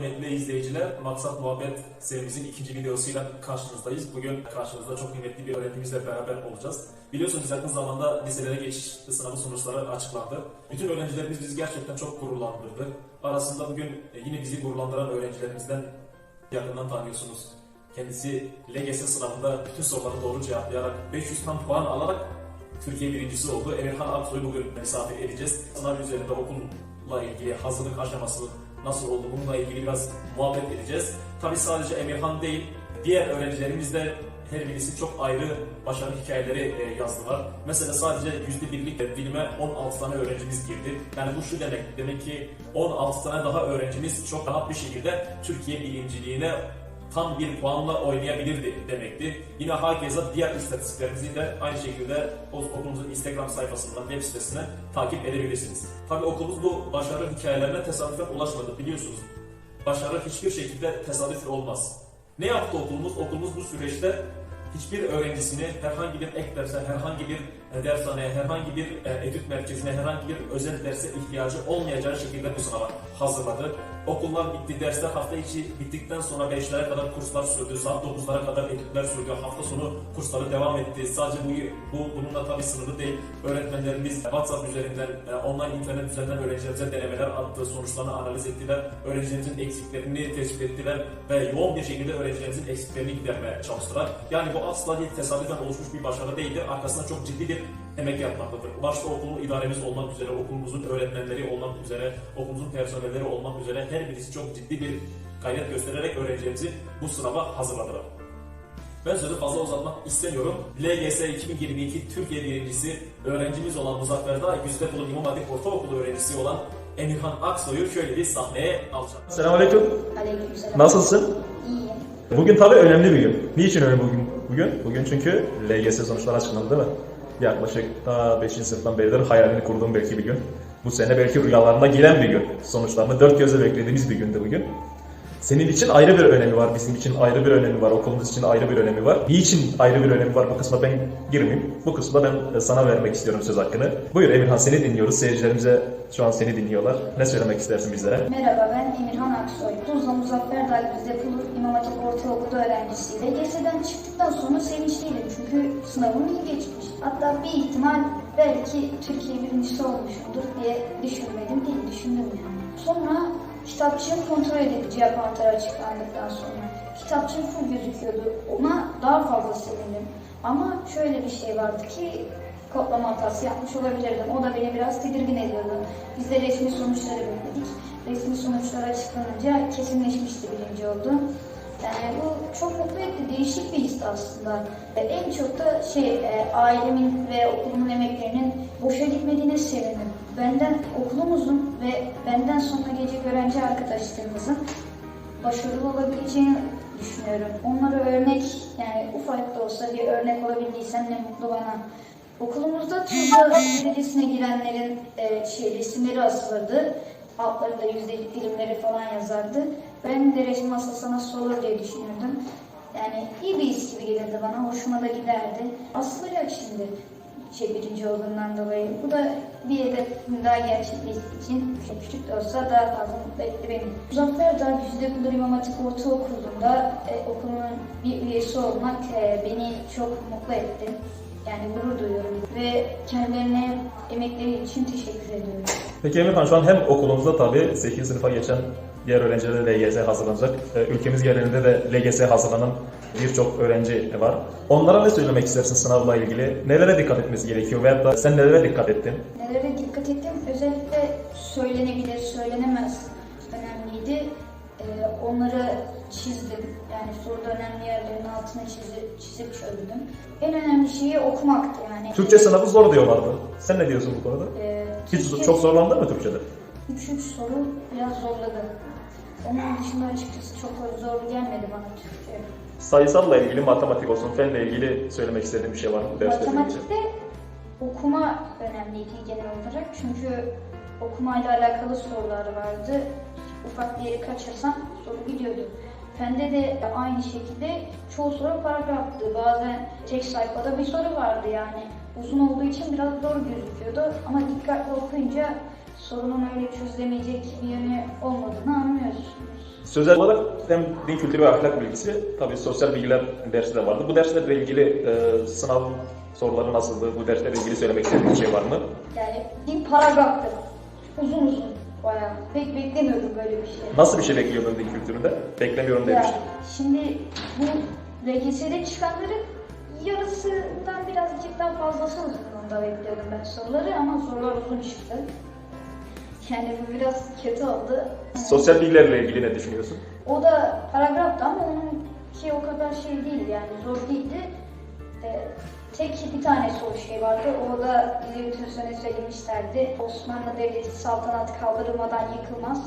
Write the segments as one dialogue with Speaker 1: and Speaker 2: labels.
Speaker 1: kıymetli izleyiciler. Maksat Muhabbet serimizin ikinci videosuyla karşınızdayız. Bugün karşınızda çok kıymetli bir öğrencimizle beraber olacağız. Biliyorsunuz yakın zamanda liselere geçiş sınavı sonuçları açıklandı. Bütün öğrencilerimiz bizi gerçekten çok gururlandırdı. Arasında bugün e, yine bizi gururlandıran öğrencilerimizden yakından tanıyorsunuz. Kendisi LGS sınavında bütün soruları doğru cevaplayarak 500 tam puan alarak Türkiye birincisi oldu. Emirhan Aksoy'u bugün misafir edeceğiz. Sınav üzerinde okulla ilgili hazırlık aşaması nasıl oldu bununla ilgili biraz muhabbet edeceğiz. Tabi sadece Emirhan değil, diğer öğrencilerimiz de her birisi çok ayrı başarı hikayeleri e, yazdılar. Mesela sadece yüzde birlik dilime 16 tane öğrencimiz girdi. Yani bu şu demek, demek ki 16 tane daha öğrencimiz çok rahat bir şekilde Türkiye birinciliğine tam bir puanla oynayabilirdi demekti. Yine hakeza diğer istatistiklerimizi de aynı şekilde okulumuzun Instagram sayfasından web sitesine takip edebilirsiniz. Tabi okulumuz bu başarı hikayelerine tesadüfen ulaşmadı biliyorsunuz. Başarı hiçbir şekilde tesadüf olmaz. Ne yaptı okulumuz? Okulumuz bu süreçte hiçbir öğrencisini herhangi bir ek derse, herhangi bir dershaneye, herhangi bir e, etüt merkezine, herhangi bir özel derse ihtiyacı olmayacağı şekilde bu sınava hazırladı. Okullar bitti, dersler hafta içi bittikten sonra 5'lere kadar kurslar sürdü, saat 9'lara kadar etütler sürdü, hafta sonu kursları devam etti. Sadece bu, bu bununla tabii sınırlı değil. Öğretmenlerimiz WhatsApp üzerinden, e, online internet üzerinden öğrencilerimize denemeler attı, sonuçlarını analiz ettiler, öğrencilerimizin eksiklerini tespit ettiler ve yoğun bir şekilde öğrencilerimizin eksiklerini gidermeye çalıştılar. Yani bu asla değil tesadüfen oluşmuş bir başarı değildir. Arkasında çok ciddi bir emek yapmaktadır. Başta okulun idaremiz olmak üzere, okulumuzun öğretmenleri olmak üzere, okulumuzun personelleri olmak üzere her birisi çok ciddi bir gayret göstererek öğrencilerimizi bu sınava hazırladılar. Ben sözü fazla uzatmak istemiyorum. LGS 2022 Türkiye birincisi öğrencimiz olan Muzaffer Dağ, Güzide Kulu İmam Hatip Ortaokulu öğrencisi olan Emirhan Aksoy'u şöyle bir sahneye alacağım.
Speaker 2: Selamünaleyküm.
Speaker 3: Aleykümselam.
Speaker 2: Nasılsın?
Speaker 3: İyiyim.
Speaker 2: Bugün tabii önemli bir gün. Niçin önemli bugün? Bugün, bugün çünkü LGS sonuçları açıklandı değil mi? Yaklaşık daha 5. sınıftan beridir hayalini kurduğum belki bir gün. Bu sene belki rüyalarına giren bir gün. Sonuçlarını dört gözle beklediğimiz bir gündü bugün. Senin için ayrı bir önemi var, bizim için ayrı bir önemi var, okulumuz için ayrı bir önemi var. Niçin ayrı bir önemi var bu kısma ben girmeyeyim. Bu kısma ben e, sana vermek istiyorum söz hakkını. Buyur Emirhan seni dinliyoruz. Seyircilerimize şu an seni dinliyorlar. Ne söylemek istersin bizlere?
Speaker 3: Merhaba ben Emirhan Aksoy. Tuzla Muzaffer Dağ Güzde Pulur İmam Hatip Ortaokulu öğrencisiyim. LGS'den çıktıktan sonra sevinçliydim çünkü sınavım iyi geçmiş. Hatta bir ihtimal belki Türkiye birincisi olmuşumdur diye düşünmedim değil, düşündüm yani. Sonra kitapçığım kontrol edildi cevap anahtarı açıklandıktan sonra. Kitapçığım full gözüküyordu. Ona daha fazla sevindim. Ama şöyle bir şey vardı ki kodlama hatası yapmış olabilirdim. O da beni biraz tedirgin ediyordu. Biz de resmi sonuçları bekledik. Resmi sonuçlar açıklanınca kesinleşmişti birinci oldu. Yani bu çok mutlu etti. Değişik bir histi aslında. En çok da şey e, ailemin ve okulumun emeklerinin boşa gitmediğine sevindim. Benden okulumuzun ve benden sonra gelecek öğrenci arkadaşlarımızın başarılı olabileceğini düşünüyorum. Onlara örnek yani ufak da olsa bir örnek olabildiysem ne mutlu bana. Okulumuzda Tuzla derecesine girenlerin e, şey, resimleri asılırdı. Altlarında yüzdelik dilimleri falan yazardı. Ben de resim asılsa nasıl olur diye düşünürdüm. Yani iyi bir his gibi gelirdi bana. Hoşuma da giderdi. Asılacak şimdi şey birinci olduğundan dolayı. Bu da bir hedefim daha gerçekleştiği için şey, küçük de olsa daha fazla mutlu etti beni. Muzaffer Dağ Güzide Kulur İmam Hatip Ortaokulu'nda e, okulun bir üyesi olmak e, beni çok mutlu etti. Yani gurur duyuyorum ve kendilerine emekleri için teşekkür ediyorum.
Speaker 2: Peki Emirhan şu an hem okulumuzda tabii 8 sınıfa geçen diğer öğrencilere de LGS hazırlanacak. Ee, Ülkemiz genelinde de LGS hazırlanan birçok öğrenci var. Onlara ne söylemek istersin sınavla ilgili? Nelere dikkat etmesi gerekiyor veyahut da sen nelere dikkat ettin?
Speaker 3: Nelere dikkat ettim? Özellikle söylenebilir, söylenemez çizip, çözdüm. En önemli şeyi okumaktı yani.
Speaker 2: Türkçe sınavı zor diyorlardı. Sen ne diyorsun bu konuda?
Speaker 3: Ee,
Speaker 2: Hiç
Speaker 3: Türkçe-
Speaker 2: çok zorlandın mı Türkçe'de?
Speaker 3: Üç üç soru biraz zorladı. Onun dışında açıkçası çok zor gelmedi bana Türkçe.
Speaker 2: Sayısalla ilgili, matematik olsun, fenle ilgili söylemek istediğin bir şey var mı?
Speaker 3: Matematikte okuma önemliydi genel olarak. Çünkü okumayla alakalı sorular vardı. Ufak bir yeri kaçırsam soru gidiyordu. Fende de aynı şekilde çoğu soru paragraftı. Bazen tek sayfada bir soru vardı yani. Uzun olduğu için biraz zor gözüküyordu. Ama dikkatli okuyunca sorunun öyle çözülemeyecek bir yönü olmadığını anlıyorsunuz.
Speaker 2: Sözel olarak hem din kültürü ve ahlak bilgisi, tabii sosyal bilgiler dersi de vardı. Bu derslerle ilgili e, sınav soruları nasıldı? Bu derslerle ilgili söylemek istediğin bir şey var mı?
Speaker 3: Yani bir paragraftı. Uzun uzun. Bayağı. Pek beklemiyordum böyle bir şey.
Speaker 2: Nasıl bir şey bekliyordun din kültüründe? Beklemiyorum
Speaker 3: Ya,
Speaker 2: demiştin.
Speaker 3: şimdi bu LGS'de çıkanların yarısından birazcık daha fazlası uzunluğunda bekliyordum ben soruları ama sorular uzun çıktı. Yani bu biraz kötü oldu.
Speaker 2: Sosyal bilgilerle ilgili ne düşünüyorsun?
Speaker 3: O da paragraftı ama onunki o kadar şey değildi yani zor değildi. Ee, tek bir tane soru şey vardı. O da bize bütün sene söylemişlerdi. Osmanlı Devleti saltanat kaldırılmadan yıkılmaz.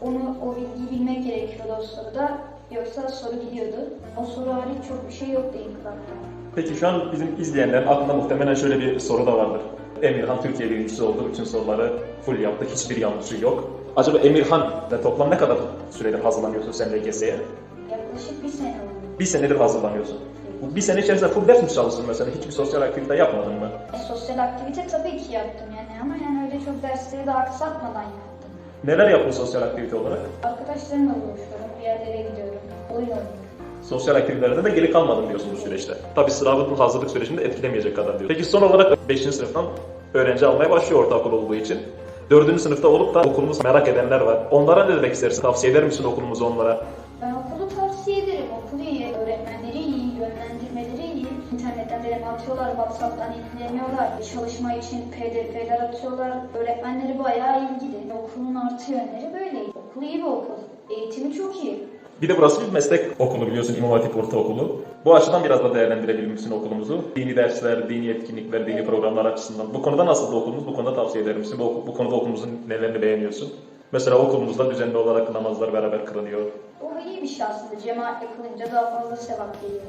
Speaker 3: Onu o bilgiyi bilmek gerekiyordu o soruda. Yoksa soru gidiyordu. O soru hariç çok bir şey yoktu inkılapta.
Speaker 2: Peki şu an bizim izleyenlerin aklında muhtemelen şöyle bir soru da vardır. Emirhan Türkiye birincisi oldu. Bütün soruları full yaptı. Hiçbir yanlışı yok. Acaba Emirhan da toplam ne kadar süredir hazırlanıyorsun sen LGS'ye?
Speaker 3: Yaklaşık bir sene oldu.
Speaker 2: Bir senedir hazırlanıyorsun. Bir sene içerisinde full ders mi çalıştın mesela? Hiçbir sosyal aktivite yapmadın mı?
Speaker 3: E, sosyal aktivite tabii ki yaptım yani ama yani öyle çok dersleri de aksatmadan yaptım.
Speaker 2: Neler yaptın sosyal aktivite olarak?
Speaker 3: Arkadaşlarımla buluşuyorum, bir yerlere gidiyorum, oyun oynuyorum.
Speaker 2: Sosyal aktivitelerde de geri kalmadın diyorsun bu süreçte. Tabii sınavın hazırlık sürecinde etkilemeyecek kadar diyor. Peki son olarak 5. sınıftan öğrenci almaya başlıyor ortaokul olduğu için. 4. sınıfta olup da okulumuzu merak edenler var. Onlara ne demek istersin? Tavsiye eder misin okulumuzu onlara?
Speaker 3: Okulu iyi, öğretmenleri iyi, yönlendirmeleri iyi. İnternetten deneme atıyorlar, WhatsApp'tan ilgileniyorlar. Çalışma için PDF'ler atıyorlar. Öğretmenleri bayağı ilgili. Okulun artı yönleri böyle. Okul iyi bir okul. Eğitimi çok iyi.
Speaker 2: Bir de burası bir meslek okulu biliyorsun İmam Hatip Ortaokulu. Bu açıdan biraz da değerlendirebilir misin okulumuzu? Dini dersler, dini etkinlikler, dini programlar açısından. Bu konuda nasıl okulumuz? Bu konuda tavsiye eder misin? Bu, bu konuda okulumuzun nelerini beğeniyorsun? Mesela okulumuzda düzenli olarak namazlar beraber kılınıyor.
Speaker 3: O iyi bir şey aslında. Cemaatle kılınca daha fazla sevap geliyor.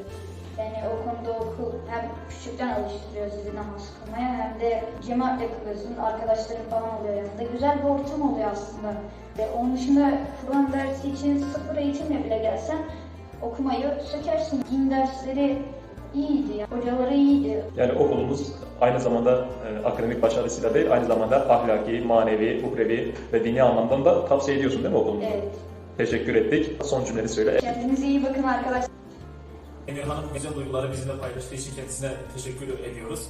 Speaker 3: Yani o konuda okul hem küçükten alıştırıyor sizi namaz kılmaya hem de cemaatle kılıyorsun. Arkadaşların falan oluyor yanında. Güzel bir ortam oluyor aslında. Ve onun dışında Kur'an dersi için sıfır eğitimle bile gelsen okumayı sökersin. Din dersleri iyiydi. Yani. Hocaları iyiydi.
Speaker 2: Yani okulumuz aynı zamanda e, akademik başarısıyla değil, aynı zamanda ahlaki, manevi, uhrevi ve dini anlamdan da tavsiye ediyorsun değil mi okulumuzu?
Speaker 3: Evet.
Speaker 2: Teşekkür ettik. Son cümleni söyle.
Speaker 3: Kendinize iyi bakın arkadaşlar.
Speaker 1: Emirhan'ın güzel duyguları bizimle paylaştığı için kendisine teşekkür ediyoruz.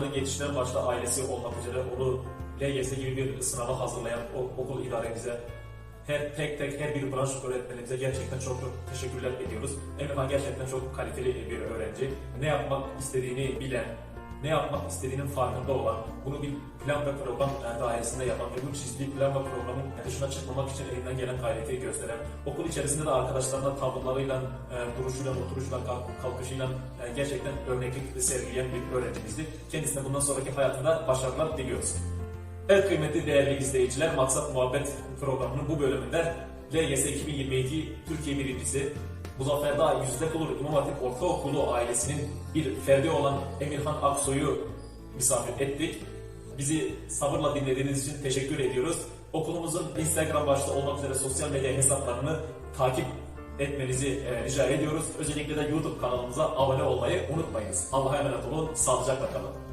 Speaker 1: Onun yetiştiren başta ailesi olmak üzere onu LGS gibi bir sınava hazırlayan okul idaremize, her tek tek her bir branş öğretmenimize gerçekten çok çok teşekkürler ediyoruz. Emirhan gerçekten çok kaliteli bir öğrenci. Ne yapmak istediğini bilen, ne yapmak istediğinin farkında olan, bunu bir plan ve program dairesinde yapan ve bu çizdiği plan ve programın dışına çıkmamak için elinden gelen gayreti gösteren, okul içerisinde de arkadaşlarına tavırlarıyla, e, duruşuyla, oturuşuyla, kalk- kalkışıyla e, gerçekten örneklik sergileyen bir öğrencimizdi. Kendisine bundan sonraki hayatında başarılar diliyoruz. Evet kıymetli değerli izleyiciler, Maksat Muhabbet programının bu bölümünde LGS 2022 Türkiye birincisi Muzaffer Dağ Yüzde Kulur İmam Hatip Ortaokulu ailesinin bir ferdi olan Emirhan Aksoy'u misafir ettik. Bizi sabırla dinlediğiniz için teşekkür ediyoruz. Okulumuzun Instagram başta olmak üzere sosyal medya hesaplarını takip etmenizi e, rica ediyoruz. Özellikle de YouTube kanalımıza abone olmayı unutmayınız. Allah'a emanet olun, sağlıcakla kalın.